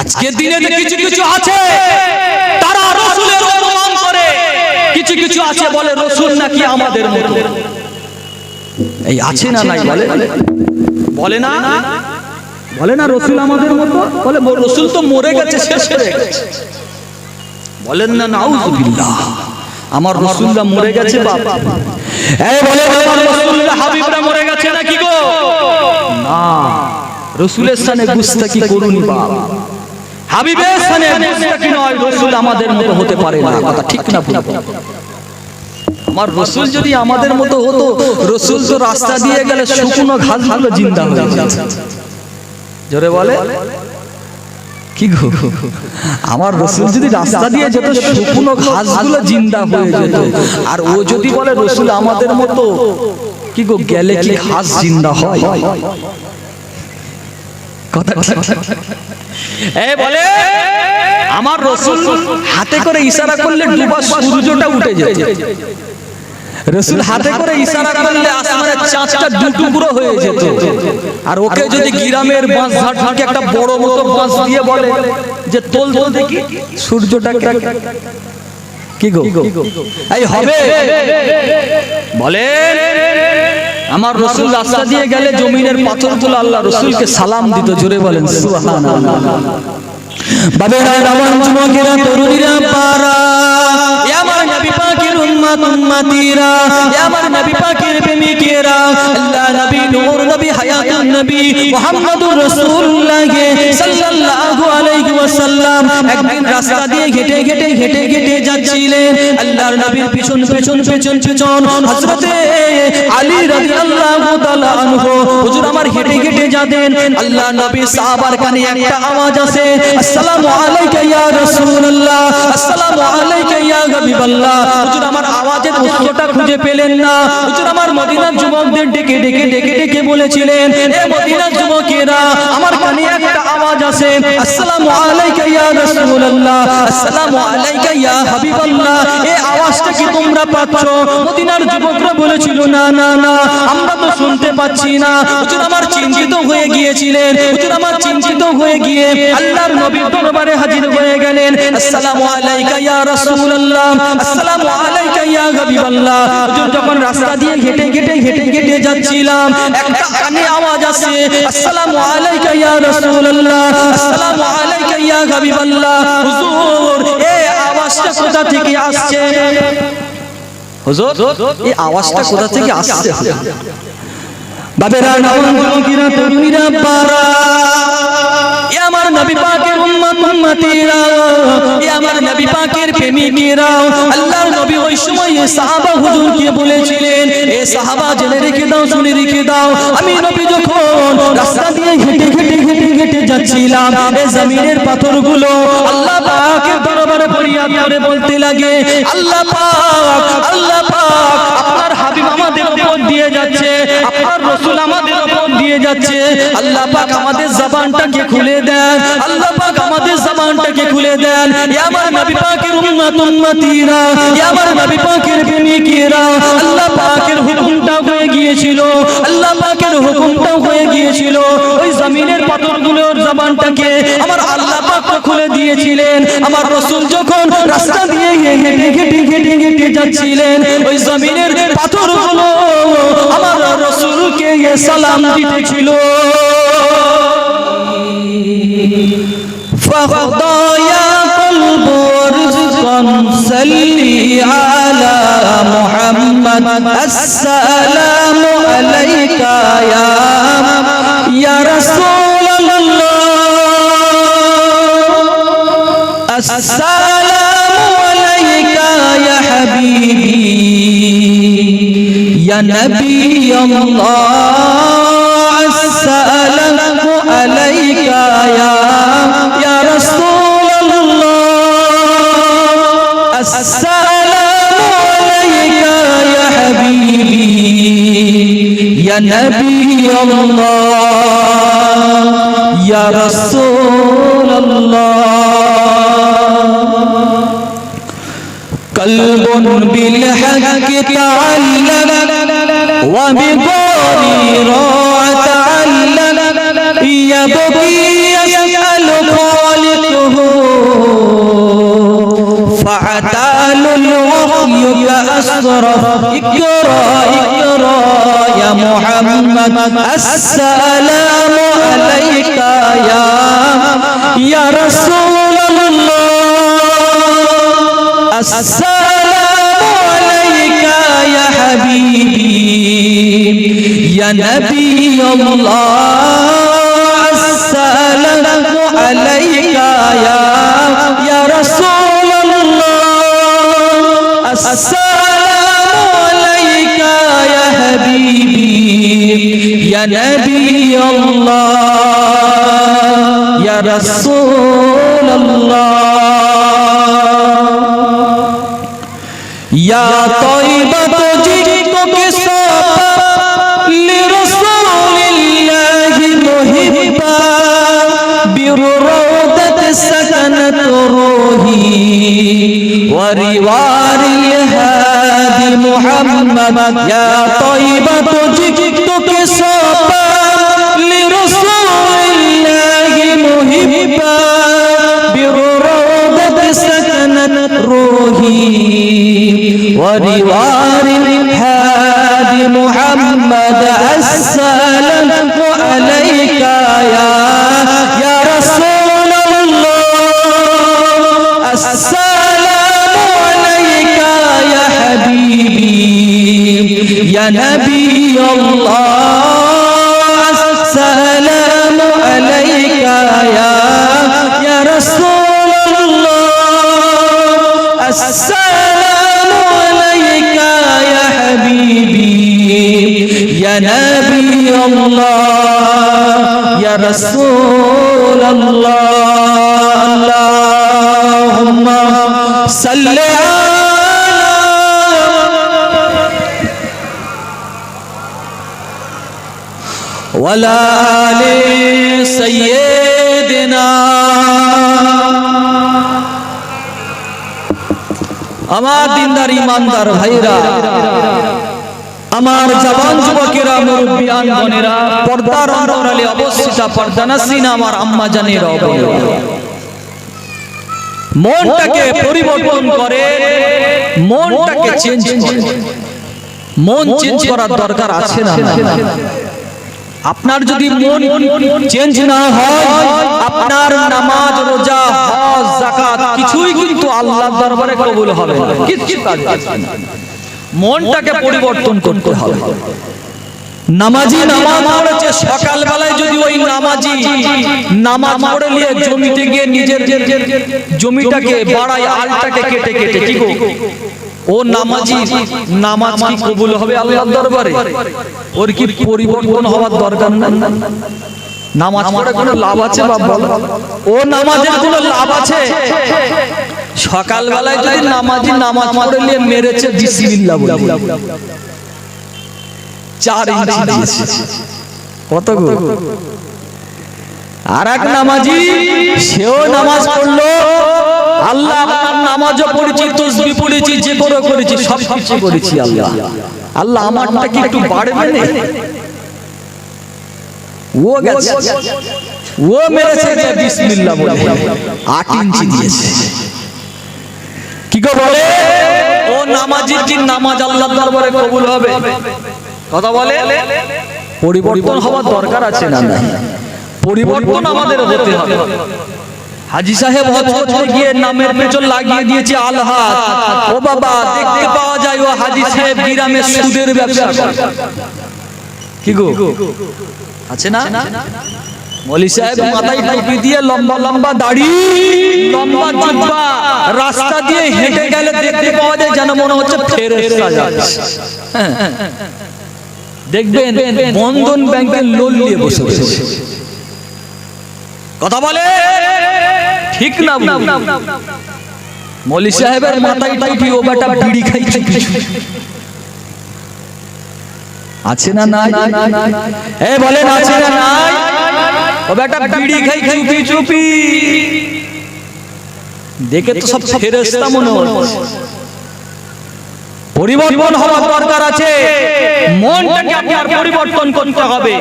আজকের দিনে কিছু কিছু আছে। তারা রসুলের অপমান করে। কিছু কিছু আছে বলে রসুল নাকি আমাদের মতো। এই আছে না নাই বলে? বলে না? বলে না রসুল আমাদের মতো? বলে রসুল তো মরে গেছে শেষ হয়ে গেছে। বলেন না নাউজুবিল্লাহ। আমার রসুলরা মরে গেছে বাবা এই বলে আমার রসুলরা হাবিবরা মরে গেছে নাকি গো? না। রসুলের স্থানে গুস্তাকি করুন বাবা হাবিবের স্থানে গুস্তাকি নয় রসুল আমাদের মতো হতে পারে না। কথা ঠিক না ভুল? আমার রসুল যদি আমাদের মতো হতো রসুল তো রাস্তা দিয়ে গেলে শুকনো ঘাসগুলো জিন্দা হয়ে যেত। জোরে বলে? কি গো? আমার রসুল যদি রাস্তা দিয়ে যেত শুকনো ঘাসগুলো জিন্দা হয়ে যেত। আর ও যদি বলে রসুল আমাদের মতো কি গো গেলে কি ঘাস জিন্দা হয়? কথা আমার রসুল হাতে করে ইশারা করলে ডুবা সূর্যটা উঠে যেত। রসুল হাতে করে ইশারা করলে আসমানের চাঁদটা দুটুকরো হয়ে যেত। আর ওকে যদি গ্রামের বাঁশ ঝাড় থেকে একটা বড় মতো বাঁশ দিয়ে বলে যে, তোল তোল দেখি, সূর্যটাকে। কি গো? এই হবে। বলে আমার রসুল রাস্তা দিয়ে গেলে জমিনের পাথর তুলে আল্লাহ রসুলকে সালাম দিত, জোরে বলেন তরুণীরা পারা আমার নবী উম্মাত, উম্মাতিরা। আমার নবী নবী মুহাম্মদুর রাসূলুল্লাহ সাল্লাল্লাহু আলাইহি ওয়াসাল্লাম একদিন রাস্তা দিয়ে হেঁটে হেঁটে হেঁটে হেঁটে যাচ্ছিলেন। আল্লাহর নবীর পিছন পেছন পেছন পেছন হযরতে আলী রাদিয়াল্লাহু তাআলা আনহু, হুজুর আমার হেঁটে হেঁটে যাবেন। আল্লাহ নবী সাহাবার কানে একটা আওয়াজ আসে, আসসালামু আলাইকা ইয়া রাসূলুল্লাহ, আসসালামু আলাইকা ইয়া হাবিবাল্লাহ। হুজুর আমার আওয়াজের উত্তরটা খুঁজে পেলেন না। হুজুর আমার মদিনার যুবকদের ডেকে ডেকে ডেকে ডেকে বলেছিলেন এ মদিনার যুবকেরা, আমার কানে একটা আওয়াজ আসে। আসসালামু আলাইকা ইয়া রাসূলুল্লাহ, আসসালামু আলাইকা ইয়া হাবিবাল্লাহ। এই আওয়াজটা কি তোমরা পাচ্ছ। মদিনার যুবকরা বলেছিল, না না না, আমরা তো শুনতে পাচ্ছি না। হুজুর আমার চিন্তিত হয়ে গিয়েছিলেন। হুজুর আমার চিন্তিত হয়ে গিয়ে আল্লাহর নবীর দরবারে হাজির হয়ে গেলেন। আসসালামু আলাইকা ইয়া রাসূলুল্লাহ। আসসালামু আলাইকা ইয়া হাবিবাল্লাহ। হুজুর যখন রাস্তা দিয়ে হেঁটে হেঁটে হেঁটে হেঁটে যাচ্ছিলাম, একটা কানে আওয়াজ আসে, আসসালামু আলাইকা ইয়া রাসূলুল্লাহ। আসসালামু আলাইকা ইয়া হাবিবাল্লাহ। হুজুর এই আওয়াজটা কোথা থেকে আসছে? হুজুর এই আওয়াজটা কোথা থেকে আসছে? বাবেরা নবীরা তরুণীরা পারা এ আমার নবী পাকের উম্মত উম্মতিরা এ আমার নবী পাকের প্রেমিকেরা আল্লাহর নবী ওই সময় সাহাবা হুজুরকে বলেছিলেন এ সাহাবা জেনে রেখে দাও শুনে রেখে দাও। আমি নবী যখন রাস্তা দিয়ে হেঁটে হেঁটে যাচ্ছিলাম এই জমিনের পাথরগুলো। আল্লাহ পাকের দরবারে ফরিয়াদ করে বলতে লাগে আল্লাহ পাক আল্লাহ পাক আপনার হাবিব আমাদের উপর দিয়ে যাচ্ছে আপনার রসুল আমাদের উপর দিয়ে যাচ্ছে। আল্লাহ পাক আমাদের জবানটাকে খুলে দেন আল্লাহ পাক আমাদের জবানটাকে খুলে দেন। আমার নবী পাকের উম্মত উম্মতিরা আমার নবী পাকের প্রেমিকেরা আল্লাহ পাকের হুকুমটা হয়ে গিয়েছিল আল্লাহ পাকের হুকুমটা হয়ে গিয়েছিল। ওই জমিনের পাথরগুলোর জবানটাকে আমার আল্লাহ পাক তো খুলে দিয়েছিলেন আমার রসুল যখন রাস্তা দিয়ে হেঁটে হেঁটে হেঁটে হেঁটে যাচ্ছিলেন ওই জমিনের পাথরগুলো আমার রসুলকে সালাম দিতেছিল فاخضع يا قلب رزقا صلي على محمد السلام عليك يا يا نبي الله السلام عليك يا يا رسول الله. السلام عليك يا حبيبي يا نبي الله يا رسول الله. قلب بالحق تعلم وبطار روع تعلل يبقي يسأل خالقه فعتال الوحي كأسرف اقرأ اقرأ يا محمد السلام عليك يا يا رسول الله السلام عليك يا حبيبي يا نبي الله السلام عليك يا يا رسول الله. السلام عليك يا حبيبي. يا نبي الله يا رسول الله. يا طيبة روحي وروار الهادي محمد يا طيبة جئتك صفا لرسول الله محبا بالروضة سكنت روحي. وروار الهادي محمد السلام الله يا رسول الله اللهم صل على ولا آل سيدنا আমার দিনদার ইমানদার ভাইরা আমার জবান যুবকেরা মুরব্বিয়ান বোনেরা পর্দার অন্তরালে অবস্থিতা পর্দানাসিন আমার আম্মা জানের মনটাকে পরিবর্তন করে মনটাকে চেঞ্জ করে। মন চেঞ্জ করার দরকার আছে না? আপনার যদি মন চেঞ্জ না হয় আপনার নামাজ রোজা হজ যাকাত কিছুই কিন্তু আল্লাহর দরবারে কবুল হবে না। কিচ্ছু কাজ না। মনটাকে পরিবর্তন করতে হবে। নামাজি নামাজ পড়েছে সকালবেলায় যদি ওই নামাজি নামাজ পড়ে নিয়ে জমিতে গিয়ে নিজের জমিটাকে বাড়ায় আলটাকে কেটে কেটে কি গো? ও নামাজি নামাজ কি কবুল হবে আল্লাহর দরবারে? ওর কি পরিবর্তন হওয়ার দরকার নাই? নামাজ পড়ে কোনো লাভ আছে বাপ বলো? ও নামাজের কোনো লাভ আছে। সকালবেলায় যদি নামাজি নামাজ পড়ে নিয়ে মেরেছে বিসমিল্লাহ বলে। চার ইঞ্চি দিয়েছে। কত গো? আর এক নামাজি, সেও নামাজ পড়ল। আল্লাহ আমার নামাজও পড়েছি, তসবি পড়েছি, যে করে করেছি, সব কিছু করেছি আল্লাহ। আল্লাহ আমারটা কি একটু বাড়বে না? ও গেছে। ও মেরেছে, বিসমিল্লাহ বলে। 8 ইঞ্চি দিয়েছে। গো বলে? ও নামাজির কি নামাজ আল্লাহর দরবারে কবুল হবে। কথা বলে? পরিবর্তন হওয়ার দরকার আছে না না পরিবর্তন আমাদের হতে হবে। হাজি সাহেব হজ গিয়ে নামের পেছন লাগিয়ে দিয়েছে আলহাদ ও বাবা, দেখতে পাওয়া যায় ও হাজি সাহেব গ্রামে সুদের ব্যবসা কি গো? আছে না? মলি সাহেব মাথায় টুপি দিয়ে লম্বা লম্বা দাড়ি লম্বা জুব্বা রাস্তা দিয়ে হেঁটে গেলে দেখতে পাওয়া যায় যেন মনে হচ্ছে যাচ্ছে হ্যাঁ। দেখবেন বন্ধন ব্যাংকের লোন নিয়ে বসে বসে। কথা বলে? ঠিক না? মলি সাহেবের মাথায় টুপি ও বেটা বিড়ি খাইছে আছে না নাই? এ বলেন আছে না নাই? ও বেটা বিড়ি খাই চুপি চুপি দেখে তো সব ফেরেশতা মনে হচ্ছে। পরিবর্তন হওয়ার দরকার আছে। মনটাকে আপনার পরিবর্তন করতে হবে।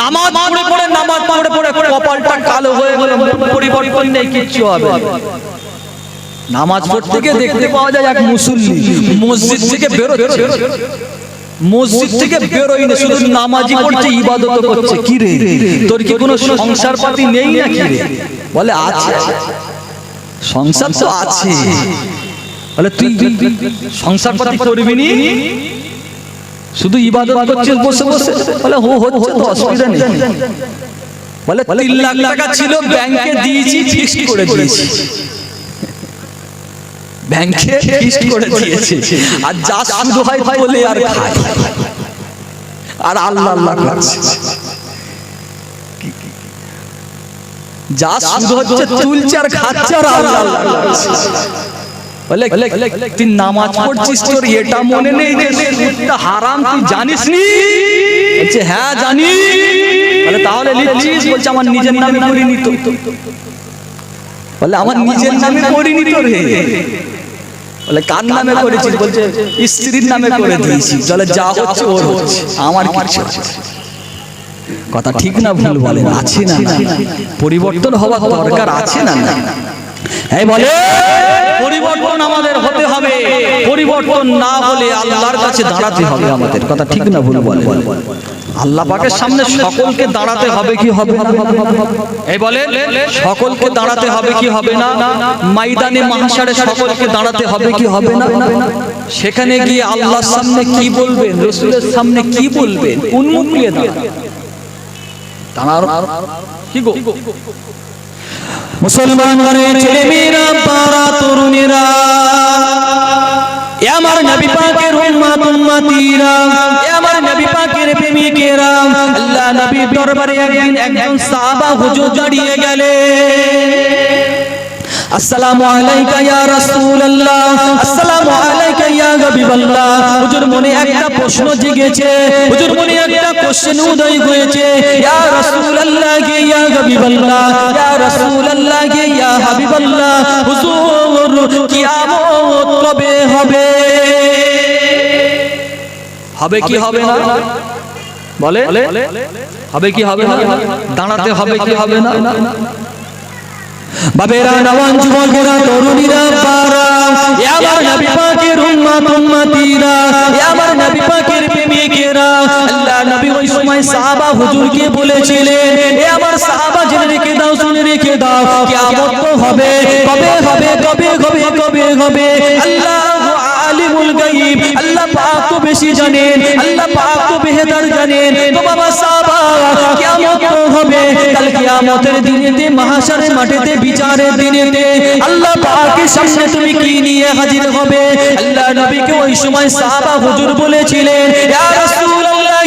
নামাজ পড়ে পড়ে নামাজ পড়ে পড়ে কপালটা কালো হয়ে গেলে মন পরিবর্তন নেই কিচ্ছু হবে নামাজ পড়তে গিয়ে দেখতে পাওয়া যায় এক মুসল্লি। মসজিদ থেকে বেরোচ্ছে। মসজিদ থেকে বেরোই না শুধু নামাজি পড়ছে ইবাদত করছে। কি রে? তোর কি কোনো সংসার পাতি নেই না কি রে? বলে আছে। সংসার তো আছে। বলে তুই সংসার পাতি করবি নি? শুধু ইবাদত করছিস বসে বসে? বলে হো হচ্ছে তো অসুবিধা নেই। বলে তিন লাখ টাকা ছিল ব্যাংকে দিয়েছি ফিক্সড করে দিয়েছি। ব্যাংকে ফিক্সড করে দিয়েছে। আর যা শুধু হয় বলে আর খায়। আর আল্লাহ আল্লাহ করছে। যা শুধু হচ্ছে তুলছে আর খাচ্ছে আর আল্লাহ আল্লাহ তুই নামাজ পড়ছিস তোর এটা মনে নেই। সুদটা হারাম তুই জানিস নি? বলছে হ্যাঁ জানি। বলে তাহলে লিখছিস? বলছে আমার নিজের নামে করিনি তো। বলে আমার নিজের নামে করিনি তো রে। বলে কার নামে করেছিস? বলছে স্ত্রীর নামে করে দিয়েছি জলে যা হচ্ছে ওর হচ্ছে। আমার কিছু কথা ঠিক না ভুল বলেন। আছে না? পরিবর্তন হওয়া দরকার আছে না? না? এই বলে পরিবর্তন আমাদের হতে হবে। পরিবর্তন না হলে আল্লাহর কাছে দাঁড়াতে হবে আমাদের। কথা ঠিক না ভুল বলে? আল্লাহ পাকের সামনে সকলকে দাঁড়াতে হবে কি হবে? এই বলে সকলকে দাঁড়াতে হবে কি হবে না? ময়দানে মাহশারে সকলকে দাঁড়াতে হবে কি হবে না? সেখানে গিয়ে আল্লাহর সামনে কি বলবেন? রসুলের সামনে কি বলবেন? উন্মুখ নিয়ে দাঁড়ার কি গো? মুসলমান ঘরের ছেলে মেয়েরা পাড়া তরুণেরা আমার নবী পাকের উম্মাত, উম্মাতিরা আমার নবী পাকের প্রেমিকেরা, আল্লাহ নবীর দরবারে একজন সাহাবা হুজুর দাঁড়িয়ে গেলেন। আসসালামু আলাইকা ইয়া রাসূলুল্লাহ। আসসালামু আলাইকা ইয়া হাবিবাল্লাহ। হুজুর মনে একটা প্রশ্ন জেগেছে। হুজুর মনে একটা কোশ্চেন উদয় হয়েছে। ইয়া রাসূলুল্লাহ কে ইয়া হাবিবাল্লাহ। ইয়া রাসূলুল্লাহ কে ইয়া হাবিবাল্লাহ। হুজুর, কিয়ামত কবে হবে? হবে কি হবে না? বলে? হবে কি হবে না? দাঁড়াতে হবে কি হবে না? বাবেরা নওয়ান যুবকেরা তরুণীরা পারা আমার নবী পাকের উম্মত, উম্মতিরা। আমার নবী পাকের প্রেমিকেরা। আল্লাহ নবী ওই সময় সাহাবা হুজুরকে বলেছিলেন, এ আমার সাহাবা জেনে রেখে দাও, শুনে রেখে দাও, কিয়ামত তো হবে। কবে হবে কবে হবে কবে হবে? আল্লাহ আলিমুল গায়ব, আল্লাহ পাক তো বেশি জানেন, আল্লাহ পাক তো বেহতর জানেন। তো বাবা কিয়ামতের দিনেতে, মাহশারের মাঠেতে বিচারের দিনেতে আল্লাহ পাকের সামনে তুমি কি নিয়ে হাজির হবে? আল্লাহ নবীকে ওই সময় সাহাবা হুজুর বলেছিলেন, ইয়া রাসূলুল্লাহ,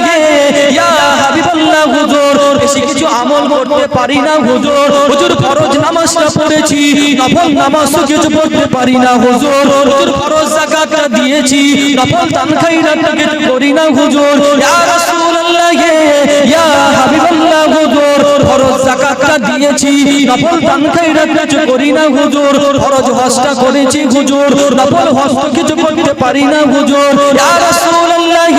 ইয়া হাবিবাল্লাহ হুজুর, বেশি কিছু আমল করতে পারি না হুজুর হুজুর ফরজ নামাজটা পড়েছি, নফল নামাজও কিছু পড়তে পারি না হুজুর হুজুর ফরজ যাকাতটা দিয়েছি, নফল দান খাইরাতটা কিছু করি না হুজুর, ইয়া রাসূলুল্লাহ ইয়া হাবিবাল্লাহ হুজুর, ফরজ যাকাতটা দিয়েছি। নফল দান খাইরাত কিছু করি না হুজুর। ফরজ হজটা করেছি হুজুর। নফল হজ কিছু করতে পারি না হুজুর। ইয়া রাসূলুল্লাহ,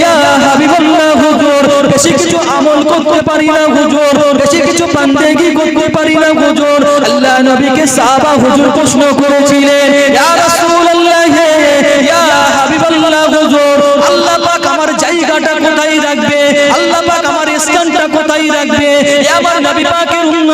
ইয়া হাবিবাল্লাহ হুজুর, বেশি কিছু আমল করতে পারি না হুজুর। বেশি কিছু বান্দেগি করতে পারি না হুজুর। আল্লাহ নবীকে সাহাবা হুজুর প্রশ্ন করেছিলেন, ইয়া রাসূলুল্লাহ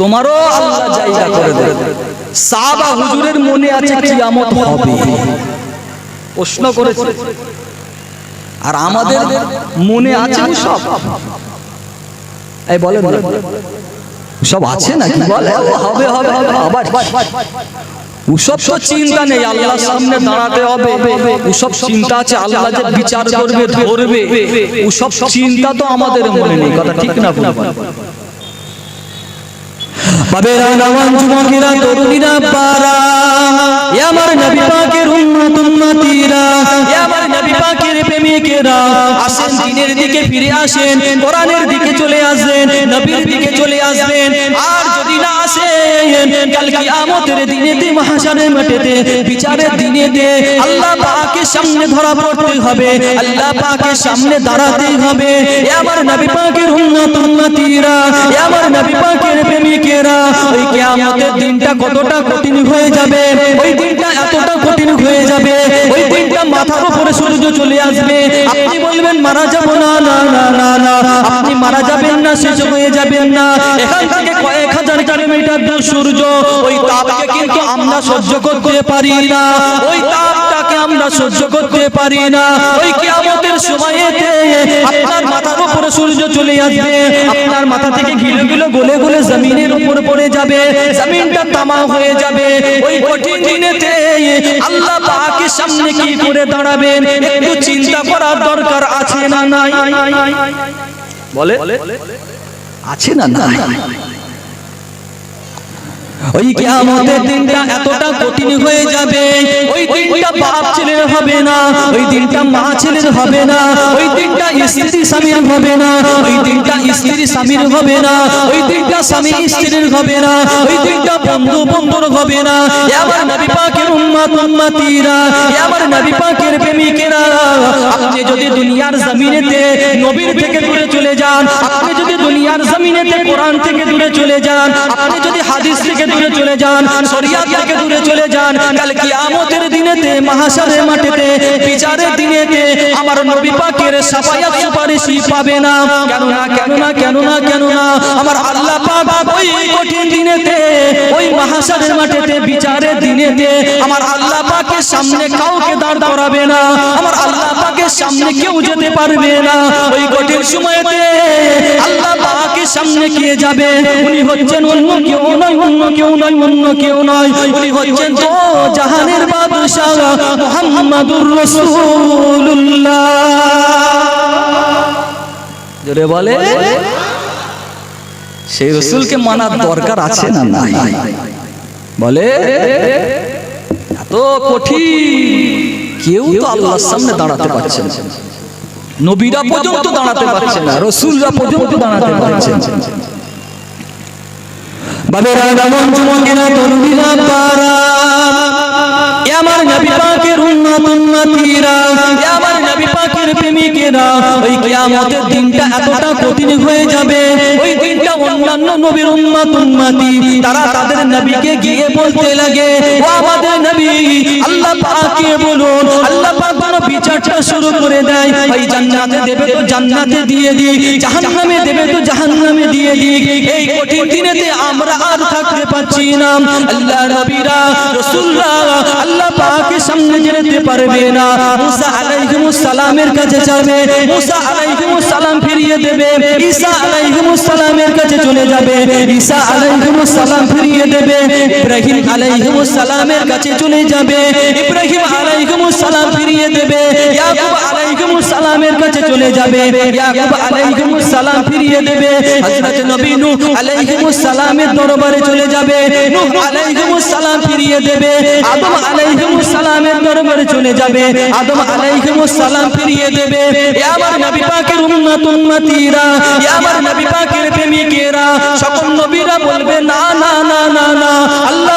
তোমারও আল্লাহ জায়গা করে দেবে। সাহাবা হুজুরের মনে আছে কিয়ামত হবে। প্রশ্ন করেছে। আর আমাদের মনে আছে সব? এই বলেন সব আছে নাকি? বলে হবে হবে হবে আবার ওসব তো চিন্তা নেই, আল্লাহর সামনে দাঁড়াতে হবে। ওসব চিন্তা আছে, আল্লাহ যে বিচার করবে, ধরবে। ওসব চিন্তা তো আমাদের মনে নেই। কথা ঠিক না? বাবেরা নওয়ান যুবকেরা, তরুণীরা পারা এ আমার ফিরে আসেন, কোরআনের দিকে চলে আসেন, নবীর দিকে চলে আসবেন আর আসেন কাল কিয়ামতের দিনেতে মহাশারের মাঠেতে বিচারের দিনেতে আল্লাহ পাকের সামনে ধরা পড়তে হবে। আল্লাহ পাকের সামনে দাঁড়াতে হবে। এ আমার নবী পাকের উম্মত, উম্মতিরা। এ আমার নবী পাকের প্রেমিকেরা। ওই কিয়ামতের দিনটা কতটা কঠিন হয়ে যাবে? ওই দিনটা এতটা কঠিন হয়ে যাবে? ওই দিনটা মাথার উপরে সূর্য চলে আসবে। আপনি বলবেন, মারা যাব না না না না। আপনি মারা যাবেন না, শেষ হয়ে যাবেন না। এখান থেকে কয়েক হাজার কিলোমিটার দূর সূর্য ওই তাপকে কিন্তু আমরা সহ্য করতে পারি না। ওই তাপটাকে আমরা সহ্য করতে পারি না। ওই কিয়ামতের সময়তে আপনার মাথার উপরে সূর্য চলে আসবে। আপনার মাথা থেকে গিলো গিলো গলে গলে জমিনের উপর পড়ে যাবে। জমিনটা তামা হয়ে যাবে। ওই কঠিন দিনেতে আল্লাহ পাকের সামনে কি করে দাঁড়াবেন? একটু চিন্তা করার দরকার আছে না নাই? বলে? আছে না না ওই কিয়ামতের দিনটা এতটা কঠিন হয়ে যাবে। ওই দিনটা বাপ ছেলের হবে না, ওই দিনটা মা ছেলের হবে না, ওই দিনটা স্ত্রী স্বামীর হবে না, ওই দিনটা স্ত্রী স্বামীর হবে না, ওই দিনটা স্বামী স্ত্রীর হবে না, ওই দিনটা বন্ধু বন্ধুর হবে না। আমার নবী পাকের আমার নবী পাকের প্রেমিকেরা, আপনি যদি দুনিয়ার জমিনেতে নবীর থেকে দূরে চলে যান, আপনি যদি দুনিয়ার জমিনেতে কোরআন থেকে দূরে চলে যান। আপনি যদি হাদিস থেকে দূরে চলে যান, শরিয়াত থেকে দূরে চলে যান, কাল কিয়ামতের দিনেতে মাহশারের মাঠেতে বিচারের দিনেতে আমার নবী পাকের সাফায়াত সুপারিশই পাবে না। কেন না কেন না কেন না কেন না আমার আল্লাহ পাক ওই কঠিন দিনেতে ওই মাহশারের মাঠেতে বিচারের দিনেতে আমার আল্লাহ পাকের সামনে কাউকে দাঁড় করাবে না। আমার আল্লাহ পাকের সামনে কেউ যেতে পারবে না। ওই কঠিন সময়তে আল্লাহ পাকের সামনে কে যাবে? উনি হচ্ছেন অন্য কেউ নয় অন্য কেউ নয় অন্য কেউ নয়। উনি হচ্ছেন তো জাহানের জোরে বলে। সেই রসুলকে মানার দরকার আছে না নাই? বলে। এত কঠিন। কেউ তো আল্লাহর সামনে দাঁড়াতে পারছে না। নবীরা পর্যন্ত দাঁড়াতে পারছে না, রসুলরা পর্যন্ত দাঁড়াতে পারছে না। বাবেরা নমন যুবকেরা, তরুণীরা পারা এ আমার নবী পাকের উম্মত, উম্মতিরা। আমার নবী পাকের প্রেমিকেরা। ওই কিয়ামতের দিনটা এতটা কঠিন হয়ে যাবে। ওই দিনটা অন্যান্য নবীর উম্মত, উম্মতি, তারা তাদের নবীকে গিয়ে বলতে লাগে, ও আমাদের নবী, আল্লাহ পাককে বলুন, আল্লাহ পাক বিচারটা শুরু করে দেয়। ওই জান্নাতে দেবে তো জান্নাতে দিয়ে দিই। জাহান্নামে দেবে তো জাহান্নামে দিয়ে দিই। এই কঠিন দিনেতে আমরা আর থাকতে পারছি না। আল্লাহ নবীরা, রাসূলরা আল্লাহ পাকের সামনে যেতে পারবে না। মুসা আলাইহিমুস সালামের কাছে যাবে। মুসা আলাইহিমুস সালাম ফিরিয়ে দেবে। ঈসা আলাইহিমুস সালামের কাছে চলে যাবে। ঈসা আলাইহিমুস সালাম ফিরিয়ে দেবে। ইব্রাহিম আলাইহিমুস সালামের কাছে চলে যাবে। ইব্রাহিম আলাইহিমুস সালাম ফিরিয়ে দেবে। ইয়াকুব আলাইহিমুস সালামের কাছে চলে যাবে, ইয়াকুব আলাইহিমুস সালাম ফিরিয়ে দেবে, হযরত নবী নূহ আলাইহিমুস সালামের দরবারে চলে যাবে, নূহ আলাইহিমুস সালাম ফিরিয়ে দেবে, আদম আলাইহিমুস সালামের দরবারে চলে যাবে, আদম আলাইহিমুস সালাম ফিরিয়ে দেবে, এ আমার নবী পাকের উম্মত উম্মতিরা, এ আমার নবী পাকের প্রেমিকেরা, সকল নবীরা বলবে, না না না না না, আল্লাহ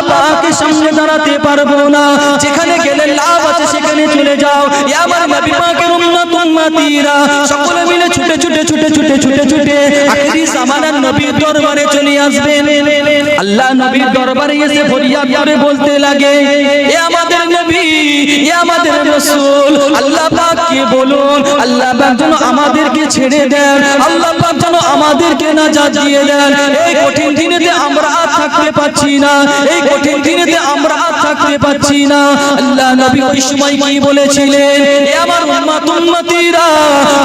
সামনে দাঁড়াতে পারব না। যেখানে গেলে লাভ আছে, সেখানে চলে যাও। আমার নবী পাকের উম্মত, উম্মতিরা। সকলে মিলে ছুটে ছুটে ছুটে ছুটে ছুটে ছুটে আখেরি জামানার নবীর দরবারে চলে আসবেন। আল্লাহ নবীর দরবারে এসে ফরিয়াদ করে বলতে লাগে, এ আমাদের নবী আমাদের রসুল। আল্লাহ পাককে বলুন, আল্লাহ পাক যেন আমাদেরকে ছেড়ে দেন, আল্লাহ পাক যেন আমাদেরকে না দিয়ে দেন। এই কঠিন দিনেতে আমরা আর থাকতে পারছি না, এই কঠিন দিনেতে আমরা আর থাকতে পাচ্ছি না। আল্লাহ নবী ওই সময় কি বলেছিলেন? এ আমার উম্মত উম্মতিরা,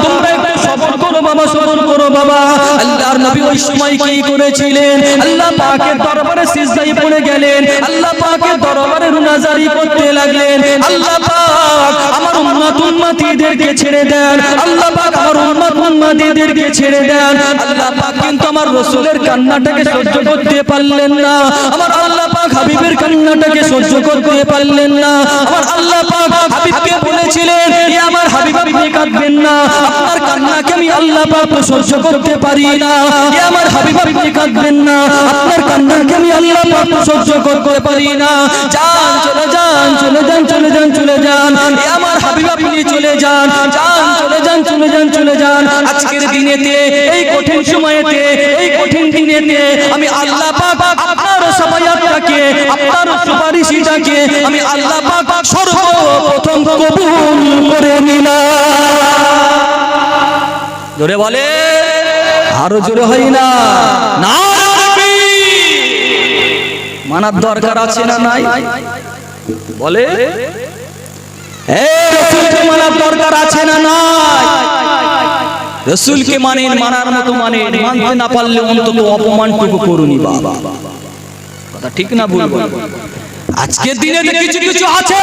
তোমরা একটু সবর করো বাবা, সবর করো বাবা। আল্লাহর নবী ওই সময় কি করেছিলেন? আল্লাহ পাকের দরবারে সিজদায় পড়ে গেলেন। আল্লাহ পাকের দরবারে রুনাজারি করতে লাগলেন। আল্লাহ পাক আমার উম্মত উম্মতিদেরকে ছেড়ে দেন। আল্লাহ পাক আমার উম্মত উম্মতিদেরকে ছেড়ে দেন। আল্লাহ পাক কিন্তু আমার রাসূলের কান্নাটাকে সহ্য করতে পারলেন না। আমার আল্লাহ পাক হাবিবের কান্নাটাকে সহ্য করতে পারলেন না। আমার আল্লাহ পাক হাবিবকে বলেছিলেন, এ আমার হাবিব, আপনি কাঁদবেন না। আপনার কান্নাকে আমি আল্লাহ পাক সহ্য করতে পারি না। এ আমার হাবিব, আপনি কাঁদবেন না। আপনার কান্নাকে আমি আল্লাহ পাক সহ্য করতে পারি না। যান, চলে যান চলে যান চলে যান চলে যান। এ আমার হাবিব, আপনি চলে যান। যান যান চলে যান চলে যান। আজকের দিনেতে এই কঠিন সময়েতে এই কঠিন দিনেতে আমি আল্লাহ পাক আপনার সবাইয়াতটাকে আপনার সুপারিশটাকে আমি আল্লাহ পাক সর্বপ্রথম কবুল করে নিলাম। জোরে বলে আরও জোরে হয় না না। মানার দরকার আছে না নাই? বলে রসুলকে মানার দরকার আছে না নাই? মানেন মানার মতো মানেন মানতে না করুনি বাবা। কথা ঠিক না আজকের দিনে কিছু কিছু আছে,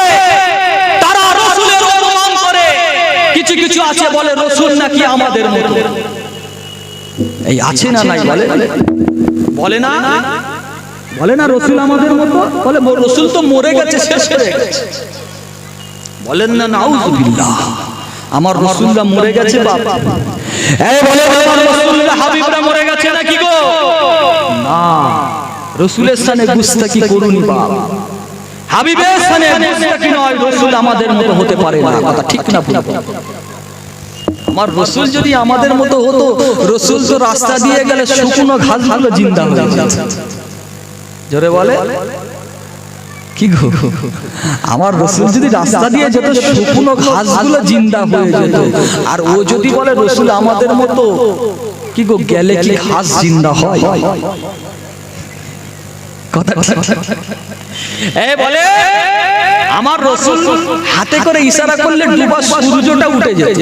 তারা কিছু কিছু আছে বলে রসুল নাকি আমাদের মতো। এই আছে না নাই বলে? বলে না? বলে না রসুল আমাদের মতো? বলে রসুল তো মরে গেছে, শেষ গেছে। বলেন না নাউজুবিল্লাহ। আমার মরে গেছে বাবা এই বলে আমার রসুল্লাহ হাবিবরা মরে গেছে নাকি গো? না। রসুলের সানে গুস্তাকি করুনি বাবা হাবিবের সানে গুস্তাকি নয় রসুল আমাদের মতো হতে পারে না। কথা ঠিক না। ভুল আমার রসুল যদি আমাদের মতো হতো রসুল তো রাস্তা দিয়ে গেলে শুকনো ঘাসগুলো জিন্দা হয়ে যেত। জোরে বলে? কি গো? আমার রসুল যদি রাস্তা দিয়ে যেত শুকনো ঘাসগুলো জিন্দা হয়ে যেত। আর ও যদি বলে রসুল আমাদের মতো কি গো গেলে কি ঘাস জিন্দা হয়? কথা এ বলে আমার রসুল হাতে করে ইশারা করলে ডুবা সূর্যটা উঠে যেত।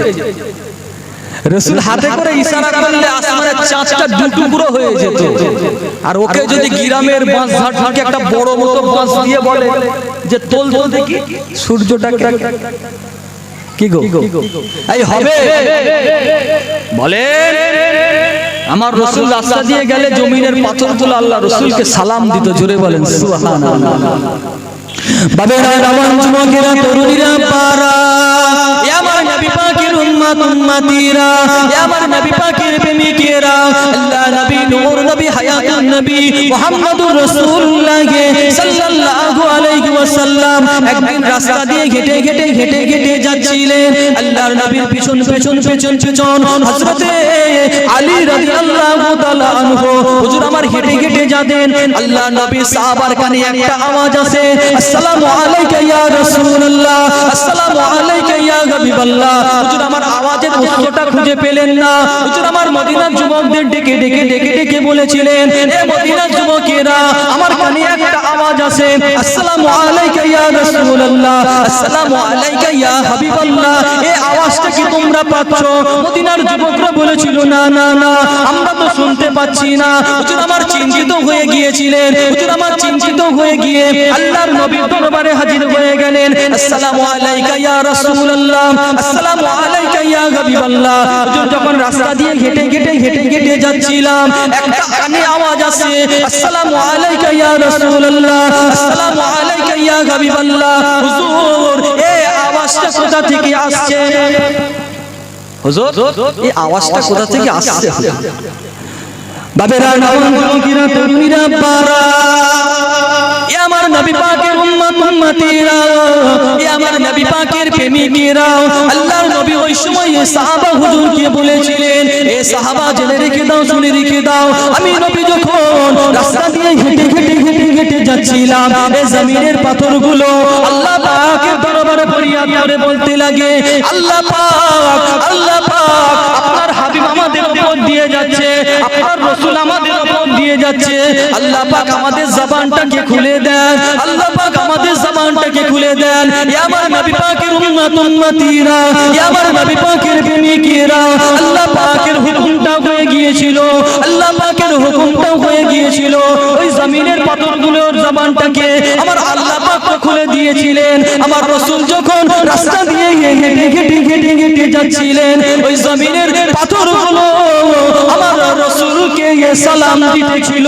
রসুল হাতে করে ইশারা করলে আসমানের চাঁদটা দু টুকরো হয়ে যেত। আর ওকে যদি গ্রামের বাঁশ ঝাড় থেকে একটা বড় মতো বাঁশ দিয়ে বলে যে তোল তোল দেখি সূর্যটাকে কি গো? এই হবে। বলে আমার রসুল রাস্তা দিয়ে গেলে জমিনের পাথরগুলো আল্লাহ রসুলকে সালাম দিত জোরে বলেন সুবহানাল্লাহ। বাবেরা রাবণ যুবকেরা তরুণীরা পারা আমার নবী পাকের উম্মত উম্মতিরা। আমার নবী পাকের প্রেমিকেরা। নবী মুহাম্মদুর রাসূলুল্লাহ সাল্লাল্লাহু আলাইহি ওয়াসাল্লাম একদিন রাস্তা দিয়ে হেঁটে হেঁটে হেঁটে হেঁটে যাচ্ছিলেন। আল্লাহর নবীর পিছন পেছন পেছন পেছন হযরতে আলী রাদিয়াল্লাহু তাআলা আনহু, হুজুর আমার হেঁটে হেঁটে যাবেন আল্লাহ নবী সাহাবার কানে একটা আওয়াজ আসে, আসসালামু আলাইকা ইয়া রাসূলুল্লাহ, আসসালামু আলাইকা ইয়া হাবিবাল্লাহ। হুজুর আমার আওয়াজের উত্তরটা খুঁজে পেলেন না। হুজুর আমার মদিনার যুবকদের ডেকে ডেকে ডেকে ডেকে বলেছিলেন চিন্তিত হয়ে গিয়েছিলেন। আমার চিন্তিত হয়ে গিয়ে আল্লাহর নবীর দরবারে হাজির হয়ে গেলেন। যখন রাস্তা দিয়ে হেঁটে হেঁটে হেঁটে হেঁটে যাচ্ছিলাম, একটা কানে আওয়াজ আসে। আসসালামু আলাইকা ইয়া রাসূলুল্লাহ। আসসালামু আলাইকা ইয়া হাবিবাল্লাহ। হুজুর এই আওয়াজটা কোথা থেকে আসছে? হুজুর এই আওয়াজটা কোথা থেকে আসছে? বাবেরা নবীরা তরুণীরা পারা আমার নবী পাকের উম্মত উম্মতিরা, এ আমার নবী পাকের প্রেমিকেরা। আল্লাহর নবী ওই সময় সাহাবা হুজুরকে বলেছিলেন, এ সাহাবা, জেনে রেখে দাও, শুনে রেখে দাও। আমি নবী যখন রাস্তা দিয়ে হেঁটে হেঁটে হেঁটে হেঁটে যাচ্ছিলাম, এ জমিনের পাথরগুলো আল্লাহ পাকের বলতে লাগে, আল্লাহ পাক আল্লাহ পাক, আপনার হাবিব আমাদের উপর দিয়ে যাচ্ছে দিয়ে যাচ্ছে। আল্লাহ পাক আমাদের জবানটাকে খুলে দেন। আল্লাহ পাক আমাদের জবানটাকে খুলে দেন। ইয়া আমার নবী পাকের উম্মত উম্মতিরা ইয়া আমার নবী পাকের প্রেমিকেরা। আল্লাহ পাকের হুকুমটা হয়ে গিয়েছিল। আল্লাহ পাকের হুকুমটা হয়ে গিয়েছিল। ওই জমিনের পাথরগুলোর জবানটাকে আমার আল্লাহ খুলে দিয়েছিলেন, আমার রসুল যখন রাস্তা দিয়ে হেঁটে হেঁটে হেঁটে হেঁটে যাচ্ছিলেন, ওই জমিনের পাথরগুলো আমার রসুলকে সালাম দিতেছিল।